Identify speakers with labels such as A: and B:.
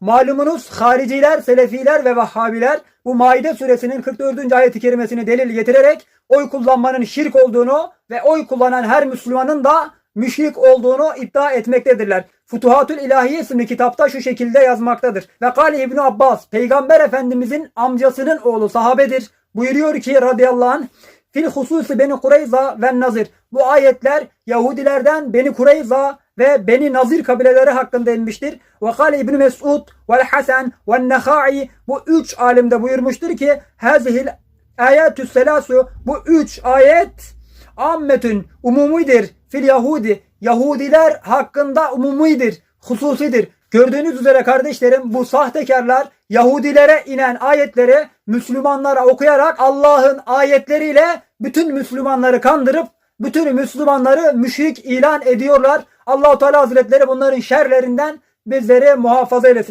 A: Malumunuz hariciler, selefiler ve vahhabiler bu Maide suresinin 44. ayeti kerimesini delil getirerek oy kullanmanın şirk olduğunu ve oy kullanan her Müslümanın da müşrik olduğunu iddia etmektedirler. Futuhatül İlahiye isimli kitapta şu şekilde yazmaktadır. Ve Kale İbni Abbas, Peygamber Efendimizin amcasının oğlu sahabedir. Buyuruyor ki radıyallahu anh, Fil hususi Beni Kureyza ve Nazir. Bu ayetler Yahudilerden Beni Kureyza ve Beni Nazir kabileleri hakkında inmiştir. Ve kâle İbni Mesud vel Hasan ve Nehai bu üç alimde buyurmuştur ki Hazihil ayetü selasu bu üç ayet ammetün umumidir fil Yahudi. Yahudiler hakkında umumidir, hususidir. Gördüğünüz üzere kardeşlerim bu sahtekarlar Yahudilere inen ayetleri Müslümanlara okuyarak Allah'ın ayetleriyle bütün Müslümanları kandırıp bütün Müslümanları müşrik ilan ediyorlar. Allahu Teala Hazretleri bunların şerlerinden bizleri muhafaza eylesin.